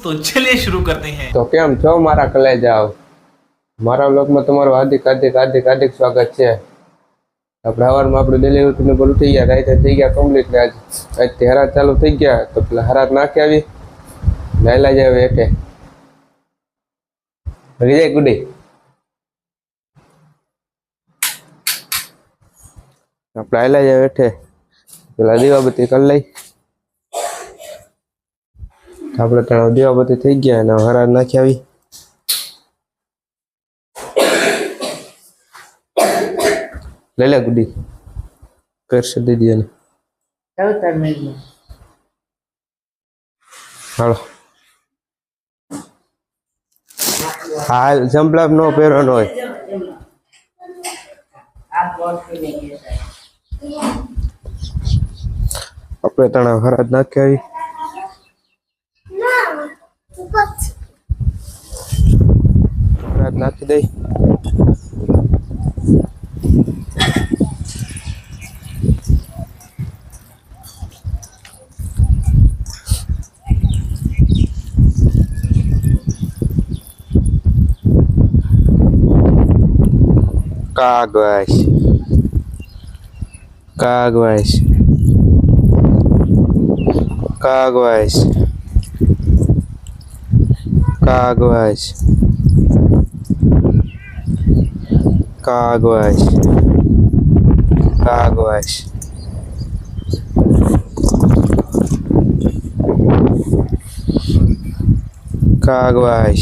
तो चलिए शुरू करते हैं તો કેમ છો મારા કલેજાઓ મારા બ્લોગમાં તમારું હાર્દિક હાર્દિક હાર્દિક હાર્દિક સ્વાગત છે આપણે સવારમાં આપણે ડેલી રૂટીન ઉપર ઉઠી ગયા રાતે થઈ ગયા કમ્પ્લીટ ને આજ આજથી હરાત ચાલુ થઈ ગયા તો પેલા હરાત નાખી આવી નાયલા જાય હવે હેઠે વળી જાય ગુડી આપણે આયલા જાય હેઠે પેલા દીવાબત્તી કરી લઈ આપણે ત્યાં બધે થઈ ગયા અને હરાત નાખી આવી. લઈ લે ગુડી. કરશે દીદી એને હાલો. હાલ જમ્પલાપ નો પહેરવાનો હોય. આપણે તણા હરાજ નાખી આવી. Аккуратно накидай. Кагась. Кагась. Кагась. Cáguas. Cáguas. Cáguas. Cáguas.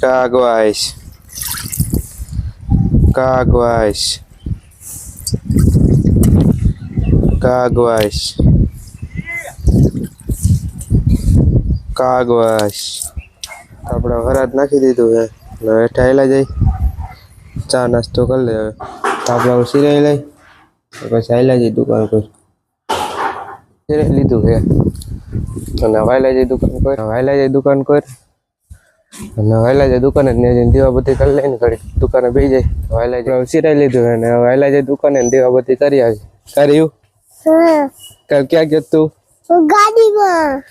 Cáguas. Cáguas. Cáguas. કાગવાસ. કાગવાસ આપણે વરાત નાખી દીધું છે. હવે હેઠાયેલા જાય. ચા નાસ્તો કરી લે હવે. થાપડા સિરાઈ લઈ. પછી આયલા જઈ દુકાન પર. સિરાઈ લીધું છે. અને વાયલા જઈ દુકાન પર. વાયલા જઈ દુકાન પર. અને વહેલા જાય દુકાને ને જઈને દીવાબત્તી કરી લઈને ઘડી દુકાને બેસી જાય. વહેલા જાય. સિરાઈ લીધું અને વહેલા જાય દુકાને દીવાબત્તી કરી આવી. કર્યું કાલ ક્યાં ગયો તું? ગાડીમાં.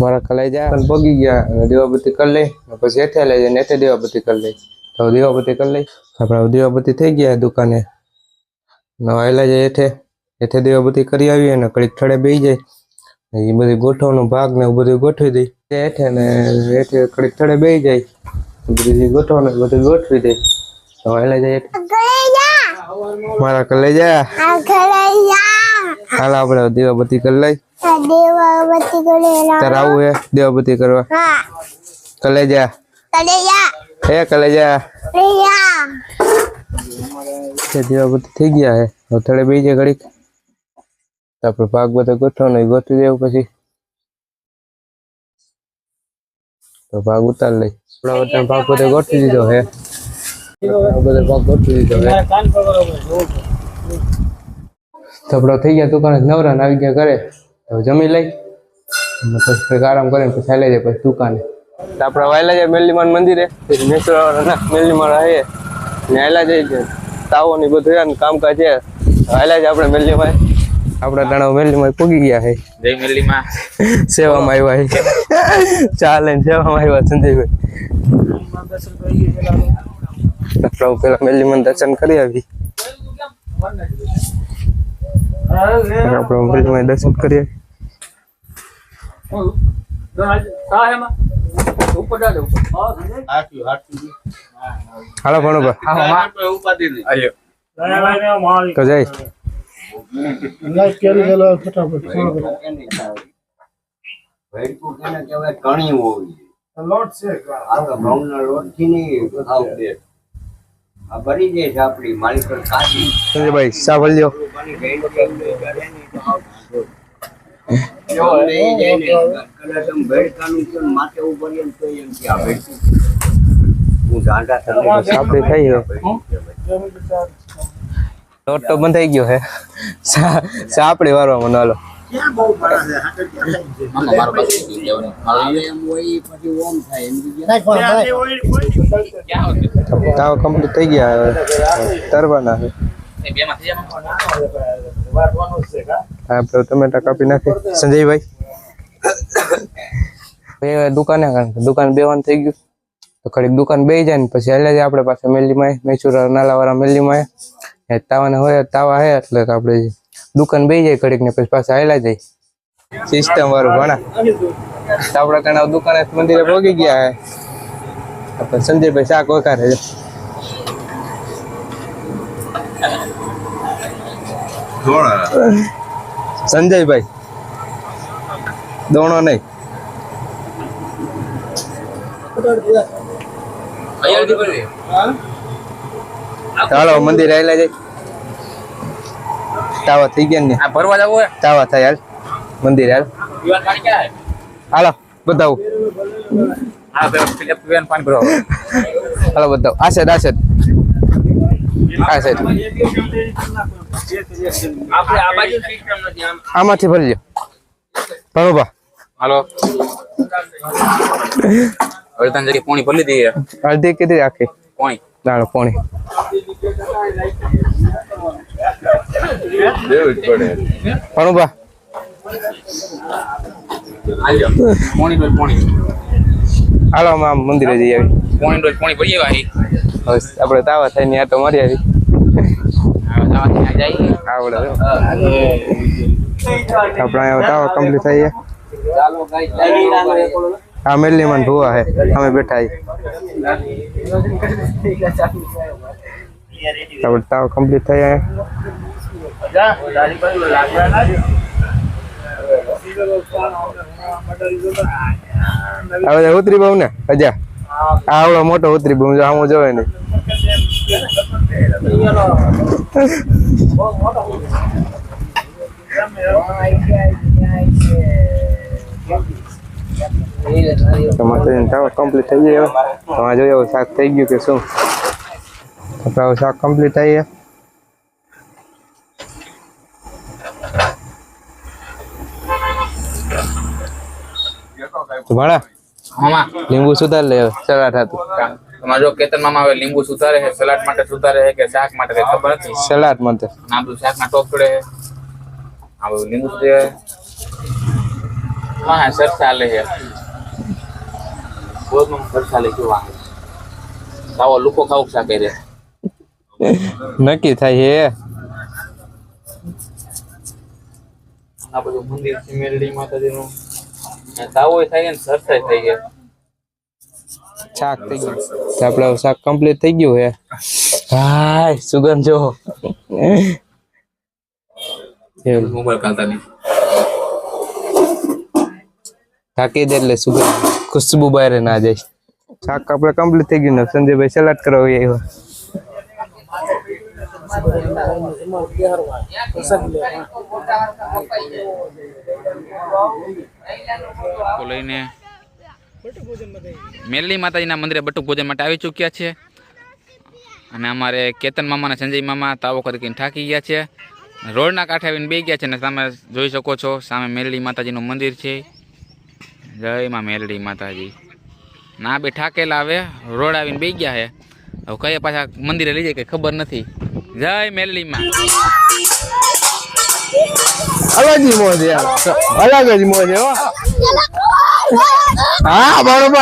મારા કલાઈ જાય અને પગી ગયા. અને દીવાબત્તી કરી લઈ પછી હેઠે લઈ જાય ને હેઠે દીવાબત્તી કરી લઈ. તો દીવાબત્તી કરી લઈ. આપણે દીવાબત્તી થઈ ગયા દુકાને. નવા વહેલા જાય હેઠે. હેઠે દીવાબત્તી કરી આવી અને કડીક ઠળે બેસી જાય. એ બધી ગોઠવનો ભાગ ને એવું બધું ગોઠવી દઈ. હેઠે ને હેઠે કડીક ઠળે બેસી જાય. બધી જે બધું ગોઠવી દઈ. નવા વહેલા જાય મારા કલે જા. હાલ આપણે દીવાબત્તી કરી લઈ. દેવાવતી કરેલા તારે આવું હે દીવાબત્તી કરવા. હા. કલે જા કરેલા હે કલે જા કરેલા તે દીવાબત્તી થઈ ગયા હે. હવે થડે બેસી જાય ઘડીક આપણે ભાગ બધો ગોઠવવાનો એ ગોઠવી દેવું પછી. તો ભાગ ઉતાર લઈ. આપણા બધા ભાગ બધો ગોઠવી દીધો હે. આ બધો ભાગ ગોઠવી દીધો હે. ધબડો થઈ ગયા દુકાને નવરા આવી ગયા ઘરે? તો જમી લઈ. પછી આરામ કરીને પછી લઈ જાય પછી દુકાને. આપણે વાયલા જાય મેલીમાન મંદિરે. મેસુરાવાળા મેલીમાન આવીએ ને આયલા જઈ તાવો ને બધું કામકાજ છે. આયલા જાય આપણે મેલીમાં આપણા ટાણા વેલીમાં પૂગી ગયા છે. જય મેલીમાં. સેવામાં આવ્યા છે. ચાલે સેવામાં આવ્યા સંજયભાઈ. પ્રભુ પેલા મેલીમાં દર્શન કરી આવી. અને આપણે મોબાઈલમાં દર્શન કરીએ હાલો ભણો તો જય ફટાફટ કણી હોવી લોટ છે બ્રાઉન ના લોટ થી નહીં આવું ભરી દે આપણી મારી પર કાચી. સંજયભાઈ સાંભળ લ્યો લોટ તો બંધાઈ ગયો હે. સાપડી વારવા મને ક્યાં બહુ તાવ કમ્પ્લીટ થઈ ગયા તરવાના ટમેટા કાપી નાખી. સંજયભાઈ? દુકાને દુકાન બેવાનું થઈ ગયું. તો ઘડીક દુકાન બે જાય ને પછી હાલે આપણે પાસે મેલીમાં મેચુરા નાલાવાળા મેલીમાં તાવાને હોય તાવા હે એટલે આપણે દુકાન બે જાય ઘડીક ને પછી પાછા હાલ્યા જાય. સિસ્ટમ વાળું ભણા. આપણા કણા દુકાને મંદિરે ભોગી ગયા આપણે સંજયભાઈ શાક વખારે છે. સંજયભાઈ દોણો નહીં. ચાલો મંદિર આવેલા જાય. તાવા થઈ ગયા ને. આ ભરવા જવું હોય તાવા થાય હાલ. મંદિર હાલ. હાલો બતાવું. હા હાલો બતાવો. આ સાઈડ આ સાઈડ આ સાઈડ આપણે આ બાજુ સિસ્ટમ નથી આમ. આમાંથી ભરી લ્યો. બરોબર હાલો. હવે તને જરી પોણી ભરી દઈએ અડધી કીધી આખી પોણી. દાણો પોણી. પોણી ડોલ હાલો, આમ મંદિરે જઈ આવી. પોણી ડોલ પોણી હવે આપણે તાવા થઈને આ તો મરી આવી. આપણે તાવા કમ્પ્લીટ થઈ ગયા આ મેલીમાં ભૂવા હે અમે બેઠા આપણે તાવ કમ્પ્લીટ થઈ હવે ઉતરી બહુ ને? અજા. આવડો મોટો ઉતરી બહુ જો આમ જોવે નહીં તમારે તાવ કમ્પ્લીટ થઈ ગયો તમારે જોયું શાક થઈ ગયું કે શું? આપણે શાક કમ્પ્લીટ થઈ ગયા તો ભાણા મામા લીંબુ સુધાર લે સલાડ હતું તમારો કેતન મામા હવે લીંબુ સુધારે છે સલાડ માટે સુધારે છે કે શાક માટે કઈ ખબર નથી. સલાડ માટે. આ બધું શાક ના ટોપ પડે આ બધું લીંબુ સુધે હા હા સરસા હાલે છે. બોધમાં સરસા લે કેવા તાવો લોકો ખાવું શાક રે. નક્કી થાય હે આ બધું મંદિર છે મેલડી માતાજીનું. તાવો થાય ને સરસાઈ થઈ ગયા. શાક થઈ ગયું. આપણે શાક કમ્પ્લીટ થઈ ગયું હે હાય સુગંધ જો મોબાઈલ નહીં દે એટલે સુગંધ. ખુશ્બુ બહાર ના જાય. શાક આપણે કમ્પ્લીટ થઈ ગયું ને સંજયભાઈ સલાડ કરવા આવ્યા. લઈને મેલડી માતાજીના મંદિરે બટુક ભોજન માટે આવી ચૂક્યા છે. અને અમારે કેતન મામા અને સંજય મામા, તાવો કરીને થાકી ગયા છે. રોડના કાંઠે આવીને બે ગયા છે ને તમે જોઈ શકો છો, સામે મેલડી માતાજીનું મંદિર છે. જય માં મેલડી માતાજી. ના બે ઠાકેલા આવે, રોડ આવીને બે ગયા છે. હવે કયા પાછા મંદિરે લઈ જાય કંઈ ખબર નથી. જય મેલીમાં. અલગ જ મોજ યાર. અલગ જ મોજ હો. હા બરોબર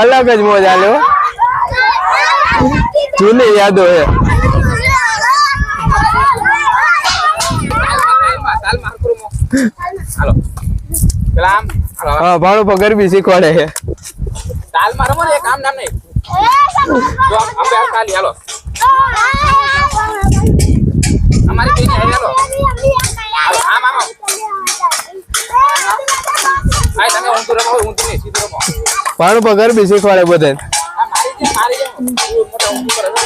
અલગ જ મોજ આલ્યો જૂની યાદો હે. હા ભાણો ગરબી શીખવાડે છે. તાલમાં રમો ને એક આમ નામ નહીં. જો આપણે આ બે ખાલી હાલો. અમારી બેની હાલો. હાલો આમ આમ આય તમે ઊંધું રમો ઊંધું નહીં સીધું રમો. પણ પર ગરબી શીખવાડે બધાને આ મારી જેમ મારી જેમ મોટા ઊંધું કરે છે.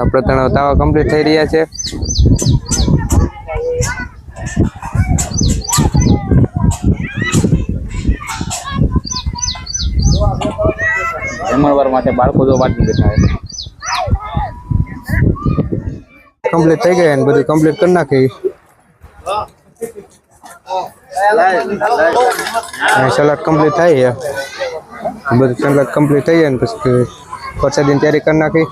આપણે ત્રણ તાવા કમ્પ્લીટ થઈ રહ્યા છે. જમણવાર માટે બાળકો જો વાંચી બેઠા છે કમ્પ્લીટ થઈ ગયા ને બધું કમ્પ્લીટ કરી નાખી. સલાડ કમ્પ્લીટ થાય બધું સલાડ કમ્પ્લીટ થઈ જાય ને પછી પ્રસાદીની તૈયારી કરી નાખી.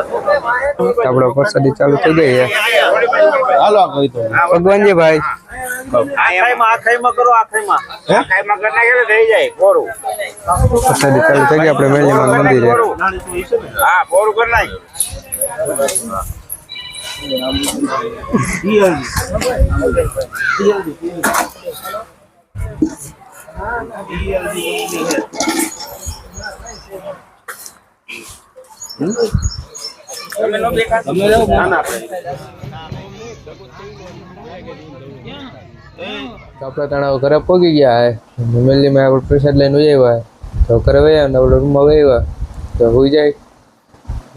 આપણો વરસાદી ચાલુ થઈ ગઈ છે. ભગવાનજી ભાઈ. કરી નાખે થઈ કોરું પ્રસાદી ચાલુ થઈ ગઈ આપણે મેલીમાં મંદિરે હા કોરું કરી નાખ તો આપણે તણાવ ઘરે પહોંચી ગયા હે. મેલીમાં આપણે પ્રસાદ લઈને ઉઈ આવ્યા તો ઘરે વયા ને આપણે રૂમમાં વયા તો હોઈ જાય.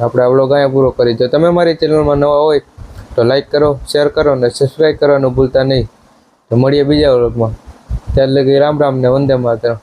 આપણે આપણો ગાય પૂરો કરી જો તમે મારી ચેનલમાં નવા હોય તો લાઈક કરો શેર કરો અને સબસ્ક્રાઈબ કરવાનું ભૂલતા નહીં. તો મળીએ બીજા વ્લોગમાં. ત્યાર લગી રામ રામ ને વંદે માતરમ.